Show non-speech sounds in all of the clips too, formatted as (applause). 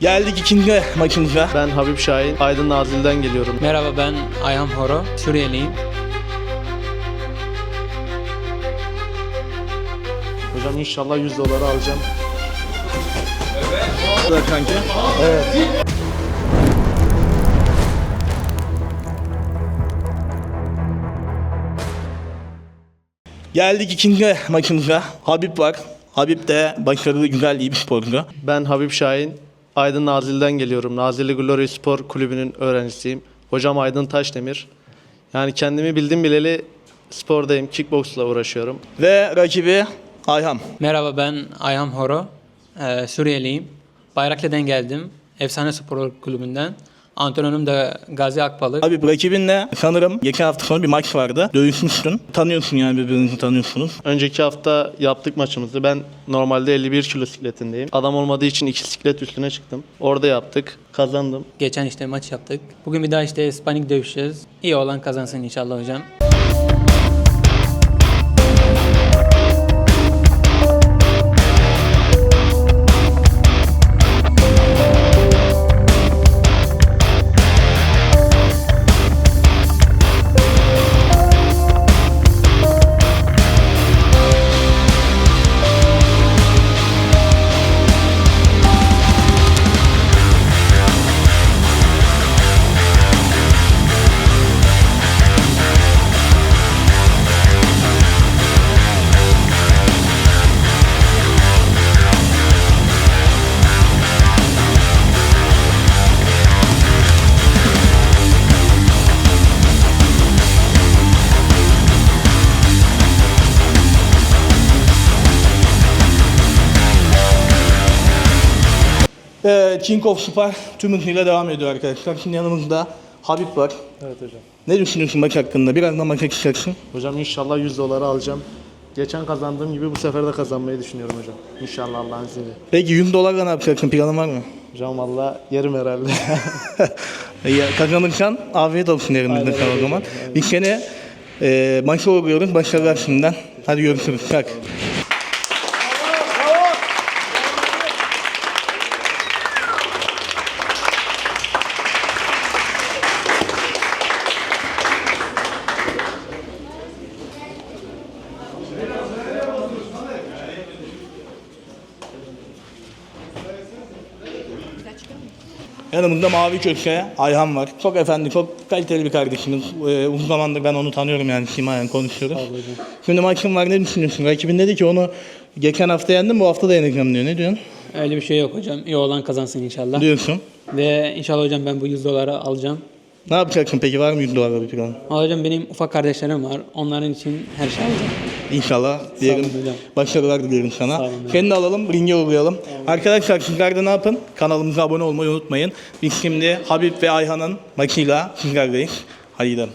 Geldik ikinci maçımıza. Ben Habib Şahin, Aydın Nazilli'den geliyorum. Merhaba ben Ayhan Horo, Suriyeliyim. Hocam inşallah 100 doları alacağım. Bu da kanki. Geldik ikinci maçımıza. Habib var. Habib de başarılı, güzel, iyi bir sporcu. Ben Habib Şahin, Aydın Nazilli'den geliyorum. Nazilli Glory Spor Kulübü'nün öğrencisiyim. Hocam Aydın Taşdemir. Yani kendimi bildim bileli spordayım, kickboxla uğraşıyorum. Ve rakibi Ayhan. Merhaba ben Ayhan Horo, eee, Suriyeliyim. Bayraklı'dan geldim. Efsane Spor Kulübü'nden. Antrenörüm de Gazi Akbalık. Habib rakibinle sanırım geçen hafta sonu bir maç vardı. Dövüşmüşsün. Tanıyorsun yani birbirinizi tanıyorsunuz. Önceki hafta yaptık maçımızı. Ben normalde 51 kilo sikletindeyim. Adam olmadığı için iki siklet üstüne çıktım. Orada yaptık. Kazandım. Geçen işte maç yaptık. Bugün bir daha işte Spanik dövüşeceğiz. İyi olan kazansın inşallah hocam. Ee, King of Spar tüm hızıyla devam ediyor arkadaşlar. Şimdi yanımızda Habib var. Evet hocam. Ne düşünüyorsun maç hakkında? Birazdan maça çıkacaksın. Hocam inşallah 100 doları alacağım. Geçen kazandığım gibi bu sefer de kazanmayı düşünüyorum hocam. İnşallah Allah'ın izniyle. Peki 100 dolarla ne yapacaksın? Planın var mı? Hocam valla yerim herhalde. (laughs) ya, kazanırsan afiyet olsun elimizde sana o zaman. Biz seni e, maça uğurluyoruz. Başarılar şimdiden. Hadi görüşürüz. Çak. Yanımızda mavi köşe Ayhan var. Çok efendi, çok kaliteli bir kardeşimiz. Ee, uzun zamandır ben onu tanıyorum yani simayen konuşuyoruz. Şimdi maçın var ne düşünüyorsun? Rakibin dedi ki onu geçen hafta yendim bu hafta da yeneceğim diyor. Ne diyorsun? Öyle bir şey yok hocam. İyi olan kazansın inşallah. Diyorsun. Ve inşallah hocam ben bu 100 doları alacağım. Ne yapacaksın peki? Var mı 100 dolarla bir plan? Hocam benim ufak kardeşlerim var. Onların için her şey alacağım. İnşallah diyelim. olun. Başarılar diliyorum sana. Olun. Seni de alalım, ringe uğrayalım. Arkadaşlar sizler de ne yapın? Kanalımıza abone olmayı unutmayın. Biz şimdi Habib ve Ayhan'ın maçıyla sizlerleyiz. Hadi gidelim.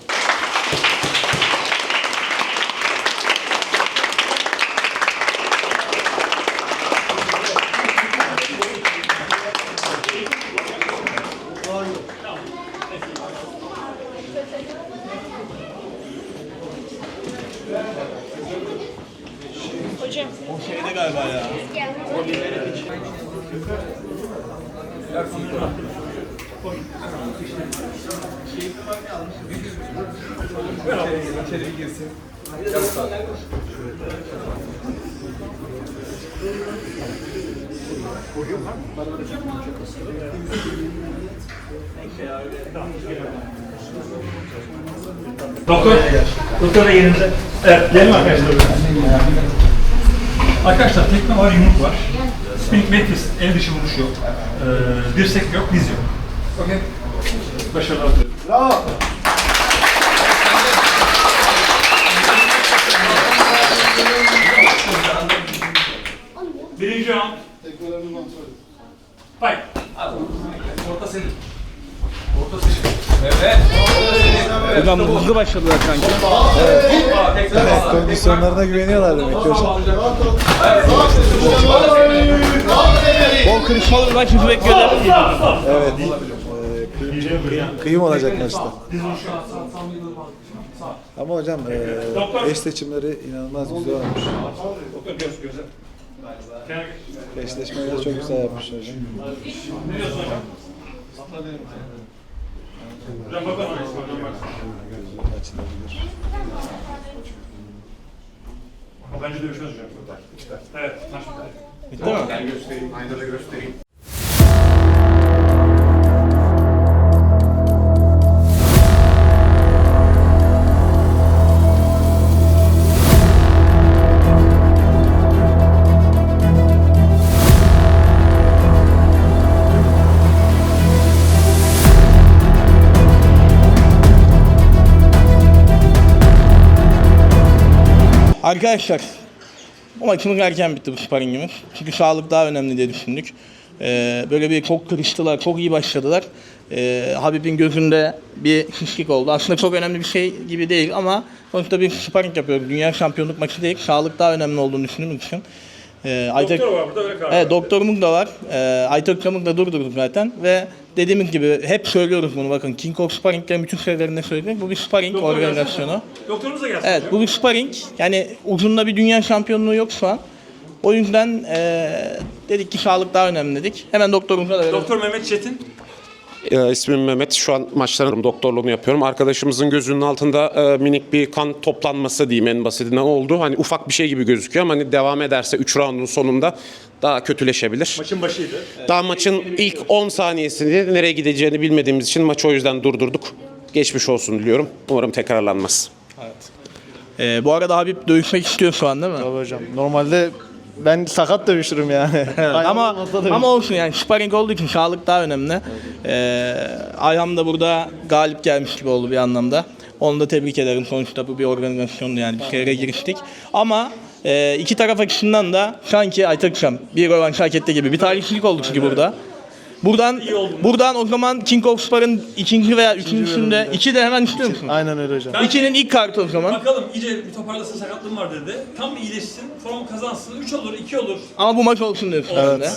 Doktor, doktor da yerinde. Evet, gelin arkadaşlar. Arkadaşlar tekme var, yumruk var. Spinning metis, el dışı vuruş yok. Ee, dirsek yok, diz yok. Okey. Başarılar diliyorum. Birinci round. Fight. Orta senin. Orta senin. Hocam hızlı başladılar kanka. Kondisyonlarına güveniyorlar demek ki hocam. Bol kırışmalı bir maç bizi bekliyorlar. Evet. Ee, kıyım, olacak maçta. Ama hocam e, eş seçimleri inanılmaz güzel olmuş. Eşleşmeyi de çok güzel yapmış hocam. Ne diyorsun hocam? Hocam. Açılabilir. Bence dövüşmez hocam. Evet. Bitti. Mi? Ben göstereyim, aynada göstereyim. Arkadaşlar bu maçımız erken bitti bu sparringimiz. Çünkü sağlık daha önemli diye düşündük. Ee, böyle bir çok kırıştılar, çok iyi başladılar. Ee, Habib'in gözünde bir şişlik oldu. Aslında çok önemli bir şey gibi değil ama sonuçta bir sparring yapıyoruz. Dünya şampiyonluk maçı değil. Sağlık daha önemli olduğunu düşündüğümüz için. Ee, Aytek- Doktor var burada öyle karar. Evet doktorumuz da var. Ee, Aytok Cam'ı da durdurduk zaten ve dediğimiz gibi hep söylüyoruz bunu bakın. King of Sparring'lerin bütün serilerinde söyledik. Bu bir sparring Doktor gelsin. organizasyonu. Doktorumuz da gelsin Evet bu bir sparring. Yani ucunda bir dünya şampiyonluğu yok şu an. O yüzden eee, dedik ki sağlık daha önemli dedik. Hemen doktorumuza da verelim. Doktor Mehmet Çetin. Ee, ismim Mehmet. Şu an maçların doktorluğunu yapıyorum. Arkadaşımızın gözünün altında e, minik bir kan toplanması diyeyim en basitinden oldu. Hani ufak bir şey gibi gözüküyor ama hani devam ederse 3 roundun sonunda daha kötüleşebilir. Maçın başıydı. Daha maçın ilk 10 saniyesinde nereye gideceğini bilmediğimiz için maçı o yüzden durdurduk. Geçmiş olsun diliyorum. Umarım tekrarlanmaz. Eee, bu arada Habib dövüşmek istiyor şu an değil mi? Tabii hocam. Normalde ben sakat dövüşürüm yani. Ayağım ama olmasa dövüşürüm. ama olsun yani sparring olduğu için sağlık daha önemli. Eee Ayhan da burada galip gelmiş gibi oldu bir anlamda. Onu da tebrik ederim. Sonuçta bu bir organizasyondu yani bir şehre giriştik. Ama eee, iki taraf açısından da sanki Aytakşam bir rövanş hak etti gibi bir tarihsizlik oldu çünkü burada. Buradan buradan o zaman King of Spar'ın ikinci veya üçüncüsünde iki de hemen istiyor musun? Aynen öyle hocam. İkinin ilk kartı o zaman. Bakalım iyice bir toparlasın sakatlığım var dedi. Tam bir iyileşsin, formu kazansın. 3 olur, 2 olur. Ama bu maç olsun diyorsun sen de.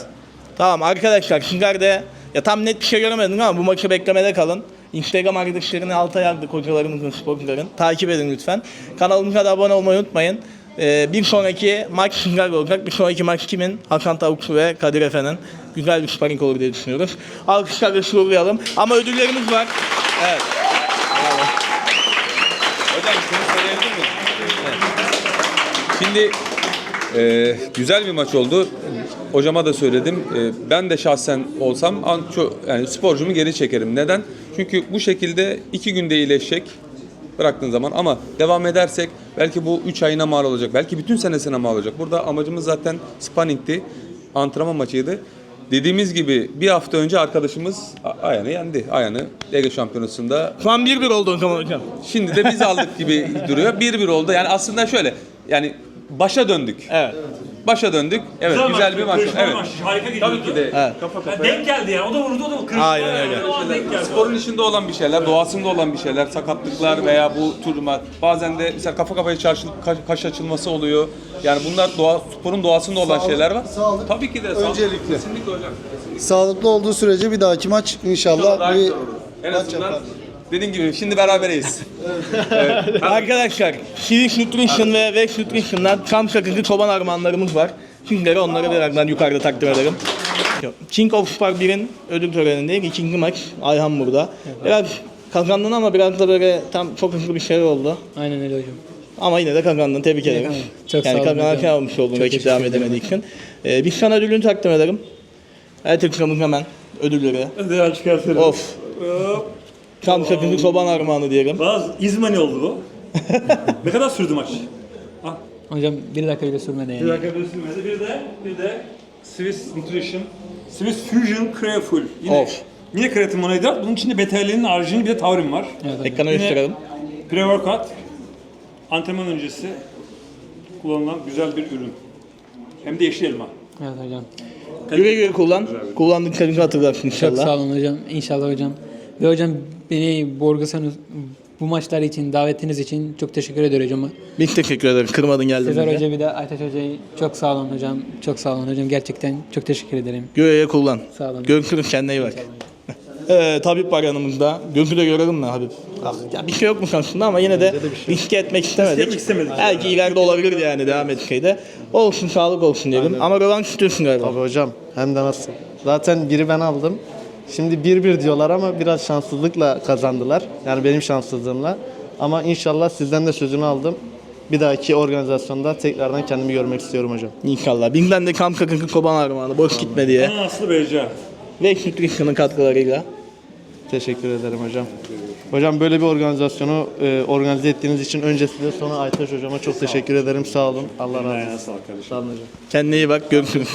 Tamam arkadaşlar sizler de ya tam net bir şey göremedim ama bu maçı beklemede kalın. Instagram arkadaşlarını alta yazdık hocalarımızın, sporcuların. Takip edin lütfen. Kanalımıza da abone olmayı unutmayın. Ee, bir sonraki maç sizlerle olacak. Bir sonraki maç kimin? Hakan Tavukçu ve Kadir Efe'nin. Güzel bir sparring olur diye düşünüyoruz. Alkışlarla şuurlayalım. Ama ödüllerimiz var. Evet. Hocam şunu söyleyebilir miyim? Şimdi e, güzel bir maç oldu. Hocama da söyledim. E, ben de şahsen olsam an, çok, yani sporcumu geri çekerim. Neden? Çünkü bu şekilde iki günde iyileşecek bıraktığın zaman ama devam edersek belki bu 3 ayına mal olacak. Belki bütün senesine mal olacak. Burada amacımız zaten spanningti. Antrenman maçıydı. Dediğimiz gibi bir hafta önce arkadaşımız Ayan'ı yendi. Ayan'ı Ege Şampiyonası'nda Şu an 1-1 oldu hocam. Şimdi de biz aldık gibi (laughs) duruyor. 1-1 oldu. Yani aslında şöyle yani başa döndük. Evet. Başa döndük. Evet güzel, bir maç. oldu. Evet. maç. Harika gidiyordu. Tabii ki de. Evet. Ya denk geldi ya. O da vurdu, o da. Kırışma Aynen yani. öyle. O an denk geldi. Sporun içinde olan bir şeyler, doğasında olan bir şeyler, sakatlıklar veya bu turma. Bazen de mesela kafa kafaya çarşı, kaş, kaş açılması oluyor. Yani bunlar doğa, sporun doğasında olan şeyler var. sağlık. Tabii ki de sağlık. Öncelikle. Kesinlikle hocam. Sağlıklı olduğu sürece bir dahaki maç inşallah Daha bir güzel. En azından yapar. Dediğim gibi şimdi berabereyiz. Arkadaşlar, Civic Nutrition ve Vex Nutrition'dan çam sakızlı çoban armağanlarımız var. Sizlere onları birazdan yukarıda takdim ederim. King of Spar 1'in ödül törenindeyiz. İkinci maç Ayhan burada. Biraz kazandın ama biraz da böyle tam çok hızlı bir şey oldu. Aynen öyle hocam. Ama yine de kazandın. Tebrik ederim. Çok yani sağ olun hocam. almış oldun rakip devam edemediği için. Ee, biz sana ödülünü takdim ederim. Evet tıklamız hemen ödülleri. Değer çıkartıyorum. Of. Çam sakızlı çoban armağanı diyelim. Bazı İzmani oldu bu. (laughs) ne kadar sürdü maç? Hocam bir dakika bile sürmedi yani. Bir dakika bir sürmedi. Bir de, bir de Swiss Nutrition, Swiss Fusion Creaful. Yine, Of. yine kreatin monohidrat. Bunun içinde beta-alaninin, arginin bir de taurin var. Evet. Ekrana Yine- gösterelim. Pre-workout, antrenman öncesi kullanılan güzel bir ürün. Hem de yeşil elma. Evet hocam. Güle güle kullan. Kullandıklarını hatırlarsın Çok inşallah. sağ olun hocam. İnşallah hocam. Ve hocam beni organizasyon bu maçlar için, davetiniz için çok teşekkür ediyorum hocam. Biz teşekkür ederiz. Kırmadın geldin. Sezer. Hoca bir de Aytaç Hoca'yı çok sağ olun hocam. Çok sağ olun hocam. Gerçekten çok teşekkür ederim. Güle kullan. Sağ olun. Görüşürüz kendine iyi bak. (laughs) Ee, tabip var yanımızda. Gözü de görelim mi Habib? Ya bir şey yokmuş aslında ama yine de riske etmek istemedik. etmek istemedik. Belki ileride olabilirdi yani devam etseydi. Olsun sağlık olsun diyelim. Ama rövanş istiyorsun galiba. Abi hocam hem de nasıl? Zaten biri ben aldım. Şimdi 1-1 diyorlar ama biraz şanssızlıkla kazandılar. Yani benim şanssızlığımla. Ama inşallah sizden de sözünü aldım. Bir dahaki organizasyonda tekrardan kendimi görmek istiyorum hocam. İnşallah. Bizden de kamp kakın koban armağanı boş gitme diye. Ana Aslı Beyca. Ve Nutrition'ın katkılarıyla. Teşekkür ederim hocam. Hocam böyle bir organizasyonu e, organize ettiğiniz için önce size sonra Aytaş hocama çok teşekkür ederim. Sağ olun. Allah razı olsun. Sağ olun hocam. Kendine iyi bak. Görüşürüz.